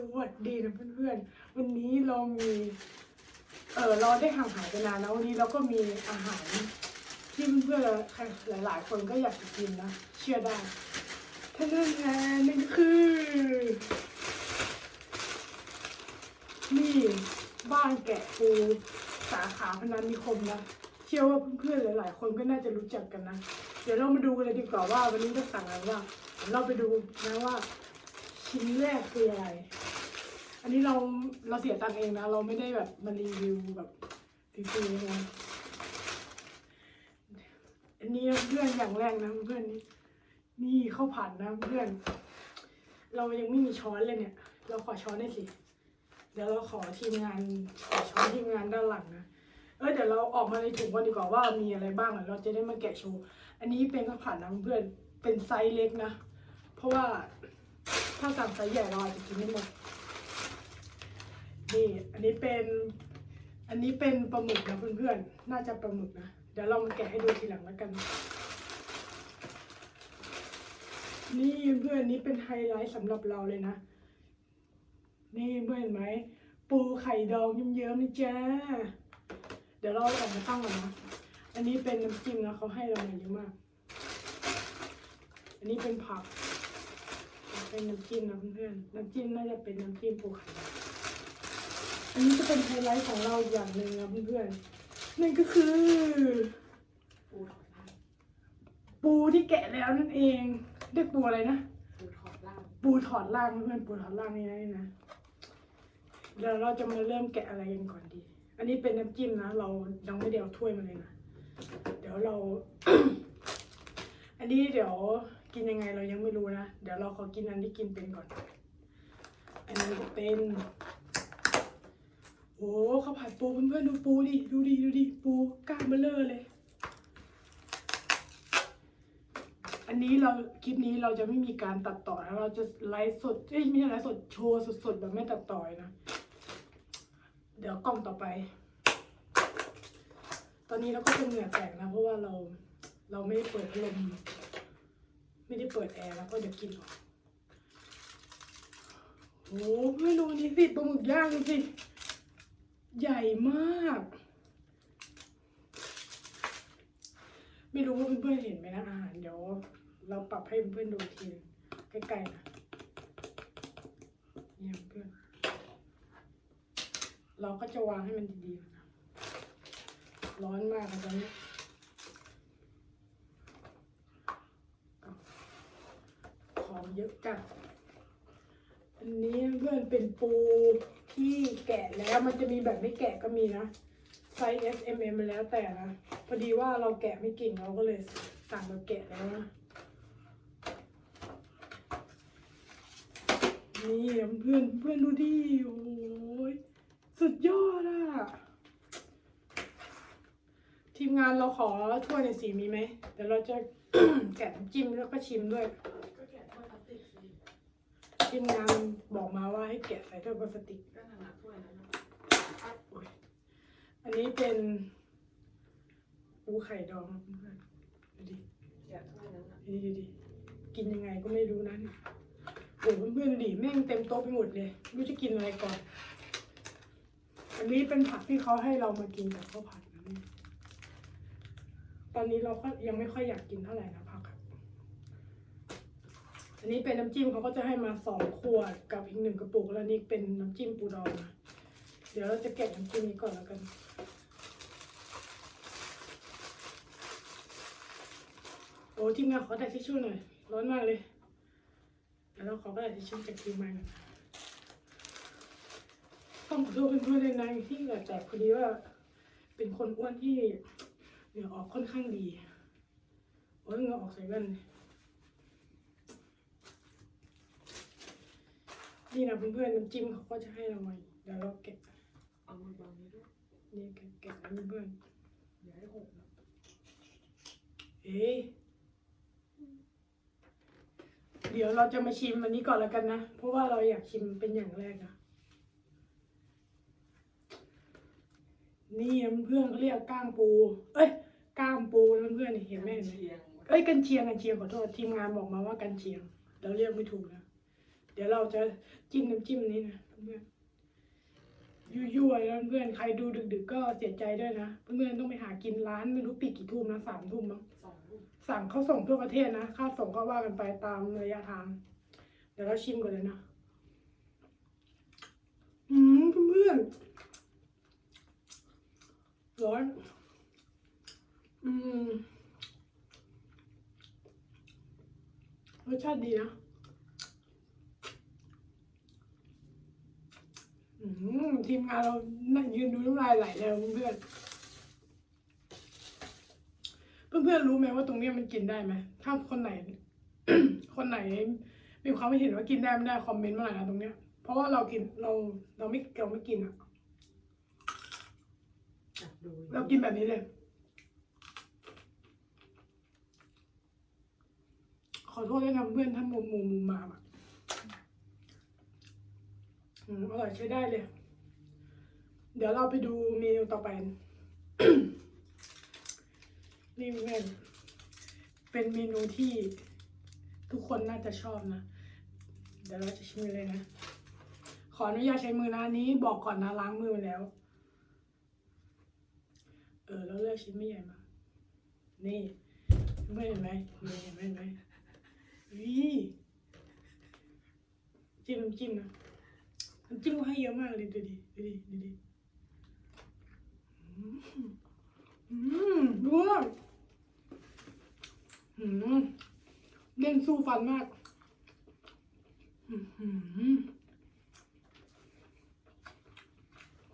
สวัสดีนะเพื่อนๆ วันนี้เรามี เออเราได้ห่างหายไปนานแล้ววันนี้เราก็มีอาหารที่เพื่อนๆใครหลาย ๆ คนก็อยากจะกินนะ เชื่อได้ท่านนั้นไงนั่นก็คือ นี่บ้านแกะปูสาขาพนันนิคมนะเชื่อว่าเพื่อนๆหลาย ๆ คนก็น่าจะรู้จักกันนะ เดี๋ยวเรามาดูกันเลยดีกว่าว่าวันนี้จะสั่งอะไรบ้างเราไปดูนะว่าชิ้นแรกคืออะไร อันนี้เราเราเสียตังค์เองนะ เราไม่ได้แบบมารีวิวแบบฟรีๆนะอันนี้เพื่อนอย่างแรกนะเพื่อนนี่นี่ข้าวผัดนะเพื่อน เรายังไม่มีช้อนเลยเนี่ย เราขอช้อนได้สิ เดี๋ยวเราขอทีมงานขอช้อนทีมงานด้านหลังนะเออเดี๋ยวเราออกมาในถุงกันดีกว่าว่ามีอะไรบ้างเราจะได้มาแกะโชว์อันนี้เป็นข้าวผัดนะเพื่อนเป็นไซส์เล็กนะ เพราะว่าถ้าสั่งไซส์ใหญ่เราอาจจะกินไม่หมด นี่อันนี้เป็น อันนี้เป็นปลาหมึกนะเพื่อนๆ น่าจะปลาหมึกนะ เดี๋ยวเรามาแกะให้ดูทีหลังแล้วกัน นี่เพื่อนนี่เป็นไฮไลท์สำหรับเราเลยนะ นี่เพื่อนเห็นไหม ปูไข่ดองเยิ้มๆนี่จ้า เดี๋ยวเราอาออกมาตั้งก่อนนะ อันนี้เป็นน้ำจิ้มนะเขาให้เรามาเยอะมาก อันนี้เป็นผัก เป็นน้ำจิ้มนะเพื่อนๆ น้ำจิ้มน่าจะเป็นน้ำจิ้มปูไข่ดอง อันนี้จะเป็นไฮไลท์ของเราอย่างหนึ่งนะเพื่อนๆนั่นก็คือ ปูถอดล่างปูที่แกะแล้วนั่นเองเรียกปูอะไรนะ ปูถอดล่างปูถอดล่างเพื่อนๆปูถอดล่างนี่นะนี่นะเดี๋ยวเราจะมาเริ่มแกะอะไรกันก่อนดี อันนี้เป็นน้ำจิ้มนะ เรายังไม่ได้เอาถ้วยมาเลยนะ เดี๋ยวเรา อันนี้เดี๋ยวกินยังไงเรายังไม่รู้นะ เดี๋ยวเราขอกินอันที่กินเป็นก่อน อันนี้เป็น โอ้ข้าวผัดปูเพื่อนๆดูปูดิดูดิดูดิปูกล้ามเบลอเลย อันนี้เราคลิปนี้เราจะไม่มีการตัดต่อนะเราจะไลฟ์สดเอ้ยไม่ใช่ไลฟ์สดโชว์สดๆแบบไม่ตัดต่อยนะ เดี๋ยวกล้องต่อไป ตอนนี้เราก็จะเหงื่อแตกนะ เพราะว่าเราเราไม่ได้เปิดพัดลมไม่ได้เปิดแอร์แล้วก็เดี๋ยวกินออกโอ้ไม่รู้นี่สิปลาหมึกย่างสิ ใหญ่มาก ไม่รู้ว่าเพื่อนๆเห็นไหมนะอาหารเดี๋ยวเราปรับให้เพื่อนๆดูทีใกล้ๆนะเนี่ยเพื่อนเราก็จะวางให้มันดีๆนะร้อนมากตอนนี้เอาของเยอะจัดอันนี้เพื่อนเป็นปู ที่แกะแล้วมันจะมีแบบไม่แกะก็มีนะไซส์ S M M มันแล้วแต่นะพอดีว่าเราแกะไม่เก่งเราก็เลยสั่งแบบแกะแล้วนะนี่เพื่อนเพื่อนดูดิโอ้ยสุดยอดอะทีมงานเราขอถ้วยในอยสีมีไหมเดี๋ยวเราจะ แกะจิ้มแล้วก็ชิมด้วยก็แกะถ้วยพลาสติกสิ ทีมงานบอกมาว่าให้แกะใส่ถ้วยพลาสติกก็ขนาดถ้วยนั้นนะโอ้ยอันนี้เป็นปูไข่ดองเพื่อนดูดิแกถ้วยนั้นดูดิดูดิกินยังไงก็ไม่รู้นะโอ้เพื่อนๆดูดิแม่งเต็มโต๊ะไปหมดเลยไม่รู้จะกินอะไรก่อน อันนี้เป็นผักที่เขาให้เรามากินกับข้าวผัดนะตอนนี้เราก็ยังไม่ค่อยอยากกินเท่าไหร่นะ อันนี้เป็นน้ำจิ้มเขาก็จะให้มาสองขวดกับอีกหนึ่งกระปุกแล้วนี่เป็นน้ำจิ้มปูดองนะเดี๋ยวเราจะแกะน้ำจิ้มนี้ก่อนแล้วกันโอ้ทีมงานขอแต่ทิชชู่หน่อยร้อนมากเลยเดี๋ยวเราขอกระดาษทิชชู่จากทีมงานต้องขอโทษเพื่อนๆเลยนะที่เหงื่อแตกพอดีว่าเป็นคนอ้วนที่เหงื่อออกค่อนข้างดีโอ้ยเหงื่อออกใส่แว่นเลย นี่นะเพื่อนๆน้ำจิ้มเขาก็จะให้เรามาเดี๋ยวเราแกะเอามือบังนี้ด้วยนี่แกะแกะนะเพื่อนอย่าให้หกนะเอ๊ะเดี๋ยวเราจะมาชิมอันนี้ก่อนแล้วกันนะ เพราะว่าเราอยากชิมเป็นอย่างแรกอะนี่เพื่อนๆเขาเรียกก้างปู เอ้ยก้ามปูเพื่อนๆเห็นไหมเห็นไหมเอ้ยกันเชียงกันเชียงขอโทษทีมงานบอกมาว่ากันเชียง เราเรียกไม่ถูกนะ เดี๋ยวเราจะจิ้มน้ำจิ้มนี้นะเพื่อนยั่วๆนะเพื่อนใครดูดึกๆก็เสียใจด้วยนะเพื่อนๆต้องไปหากินร้านไม่รู้ปิดกี่ทุ่มนะสามทุ่มมั้งสองลูกสั่งเขาส่งทั่วประเทศนะค่าส่งก็ว่ากันไปตามระยะทาง เดี๋ยวเราชิมกันเลยนะอืมเพื่อนๆร้อนอืมรสชาติดีนะ อืม ทีมงานเรานั่งยืนดูน้ำลายไหลเลยเพื่อนๆเพื่อนๆรู้ไหมว่าตรงเนี้ยมันกินได้ไหม ถ้าคนไหน คนไหน มีความไม่เห็นว่ากินได้ไม่ได้คอมเมนต์มาหน่อยนะตรงเนี้ย เพราะว่าเรากินเราเราไม่เราไม่กินอะจับดูเรากินแบบนี้เลย ขอโทษด้วยนะเพื่อนถ้ามุมมุมมุมมาอะ อร่อยใช้ได้เลย เดี๋ยวเราไปดูเมนูต่อไป นี่เพื่อนเป็นเมนูที่ทุกคนน่าจะชอบนะ เดี๋ยวเราจะชิมเลยนะ ขออนุญาตใช้มือนะนี้บอกก่อนนะล้างมือมาแล้ว เออแล้วเลือกชิ้นไม่ใหญ่มานี่ไม่เห็นไหมนี่เห็นไหมเห็นไหมวิจิ้มจิ้มนะ น้ำจิ้มให้เยอะมากเลยดูดิดูดิดูดิอืมอืมดูว่าอืมเด้งสู้ฟันมากอืม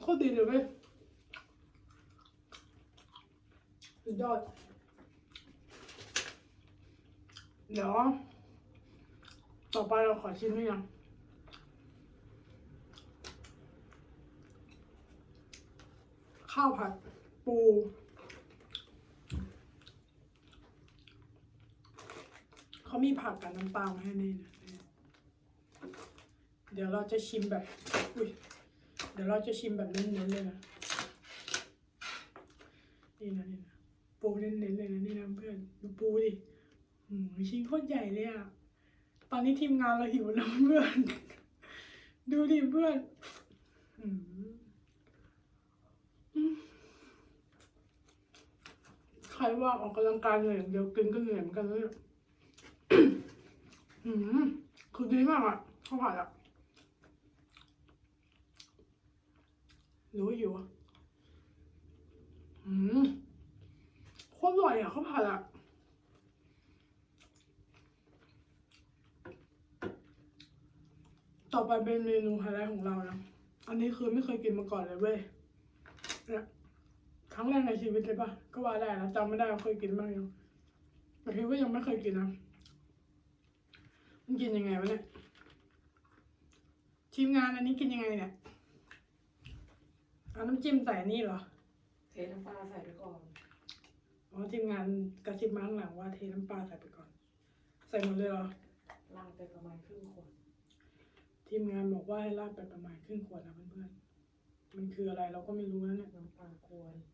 โคตรดีเลยเว้ยสุดยอดเดี๋ยวต่อไปเราขอชิมนี่ยัง ข้าวผัดปูเขามีผักกับน้ำปลามาให้นี่นะเดี๋ยวเราจะชิมแบบ อุ้ย เดี๋ยวเราจะชิมแบบเน้นๆเลยนะ นี่นะนี่นะปูเน้นๆเลยนะนี่นะเพื่อนดูปูดิหืมชิ้นโคตรใหญ่เลยอะตอนนี้ทีมงานเราหิวแล้วเพื่อน ดูดิเพื่อนหืมอืมใค รว่าออกกำลังกายเหนื่อยเดียวกินก็เหนื่อยเหมือนกันเนี่ยหืมคือดีมากอะข้าวผัดอะหรือว่าหิวอะหืมโคตรอร่อยอะข้าวผัดอะต่อไปเป็นเมนูไฮไลท์ของเรานะ อันนี้คือไม่เคยกินมาก่อนเลยเว้ยเนี่ย ครั้งแรกในชีวิตเลยปะก็ว่าได้นะจำไม่ได้ว่าเคยกินบ้างยังแต่คิดว่ายังไม่เคยกินนะมันกินยังไงวะเนี่ยทีมงานอันนี้กินยังไงเนี่ยเอาน้ำจิ้มใส่นี่เหรอ เทน้ำปลาใส่ไปก่อนอ๋อทีมงานกระซิบมาข้างหลังว่าเทน้ำปลาใส่ไปก่อน ใส่หมดเลยเหรอล้างไปประมาณครึ่งขวด ทีมงานบอกว่าให้ราดไปประมาณครึ่งขวดนะเพื่อนๆมันคืออะไรเราก็ไม่รู้นะเนี่ย น้ำปลากวนมัน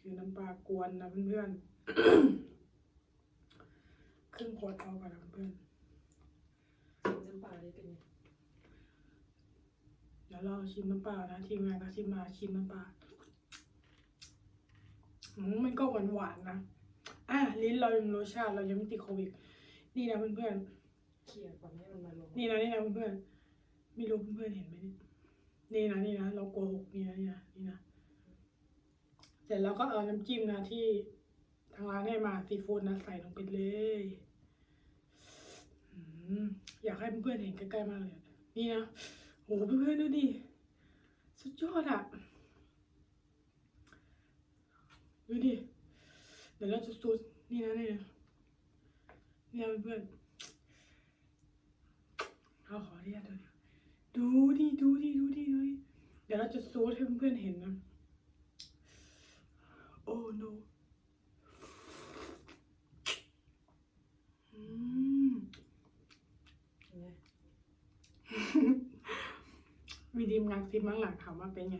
คือน้ำปลากวนนะเพื่อนๆ ครึ่งขวดเอาก่อนนะเพื่อนน้ำปลานี่เป็นไงเดี๋ยวเราชิมน้ำปลานะทีมงานกระซิบมาชิมน้ำปลาอืมมันก็หวานหวานๆนะ อะลิ้นเรายังรสชาติเรายังไม่ติดโควิด นี่นะเพื่อนๆเคี่ยวก่อนให้มันมาลง นี่นะนี่นะเพื่อนๆ ไม่รู้เพื่อนๆเห็นไหมเนี่ยนี่นะนี่นะเราโกหกนี่นะนี่นะนี่นะเส ร็จแล้วก็เอาน้ำจิ้มนะที่ทางร้านให้มาซีฟู้ดนะใส่ลงไปเลยอยากให้เพื่อนๆเห็นใกล้ๆมากเลยนี่นะโหเพื่อนๆดูดิสุดยอดอะดูดิเดี๋ยวเราจะสูตรนี่นะนี่นะนี่นะเพื่อนเราขออนุญาตดูดิดูดิดูดิดูดิดูดิเดี๋ยวเราจะซูดให้เพื่อนๆเห็นนะ โอ้ no มเป็นไงมีทีมงานทีมข้างหลังถามว่าเป็นไง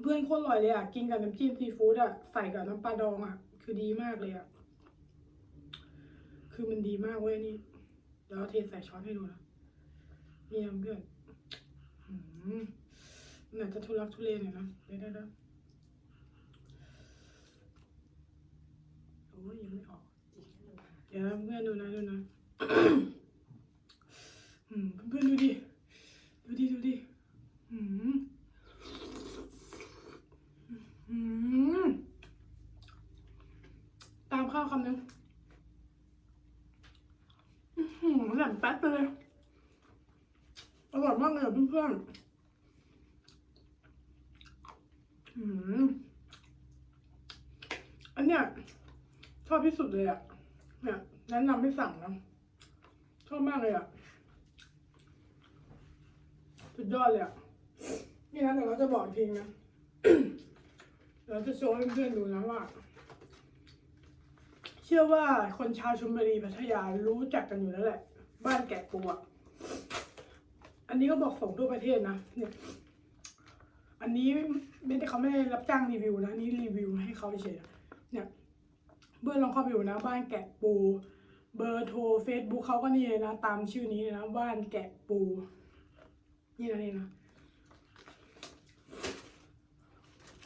เพื่อนโคตรอร่อยเลยอะ กินกับน้ำจิ้มซีฟู้ดอะ ใส่กับน้ำปลาดองอะ คือดีมากเลยอะ คือมันดีมากเว้ยนี่ เดี๋ยวเทใส่ช้อนให้ดูนะนี่นะเพื่อนอืมไหนจะทุลักทุเลหน่อยนะเดี๋ยวเดี๋ยวเดี๋ยวโอ้ยยังไม่ออก เดี๋ยวเพื่อนดูนะดูนะอืมเพื่อนดูดิ ดูดิ ดูดิอืมอืมตามข้าวคำนึงอื้อหือแหลมแป๊ดไปเลยอร่อยมากเลยเพื่อนๆอืมอันเนี้ย ชอบที่สุดเลยอะ เนี่ยแนะนำให้สั่งนะ ชอบมากเลยอะ สุดยอดเลยอะ นี่นะเดี๋ยวเราจะบอกอีกทีนะ เราจะโชว์ให้เพื่อนๆดูนะว่า เชื่อว่าคนชาวชลบุรีพัทยารู้จักกันอยู่แล้วแหละ บ้านแกะปูอะ อันนี้ก็บอกส่งทั่วประเทศนะ เนี่ยอันนี้ไม่ได้เขาไม่ได้รับจ้างรีวิวนะนี่รีวิวให้เขาเฉยๆเนี่ย เพื่อนลองเข้าไปดูนะบ้านแกะปู เบอร์โทรเฟซบุ๊กเขาก็นี่เลยนะ ตามชื่อนี้เลยนะ บ้านแกะปู นี่นะนี่นะ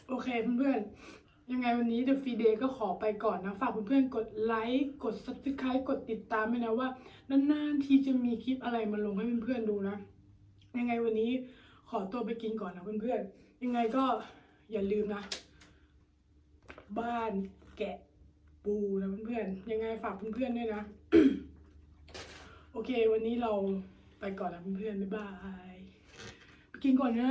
โอเคเพื่อนๆยังไงวันนี้ The Free Day ก็ขอไปก่อนนะ ฝากเพื่อนๆกดไลค์กด Subscribe กดติดตามด้วยนะว่า นานๆทีจะมีคลิปอะไรมาลงให้เพื่อนๆดูนะ ยังไงวันนี้ขอตัวไปกินก่อนนะเพื่อนๆยังไงก็อย่าลืมนะ บ้านแกะ ปูนะเพื่อนๆยังไงฝากเพื่อนๆด้วยนะ โอเค วันนี้เราไปก่อนนะเพื่อนๆบ๊ายบาย ไปกินก่อนนะ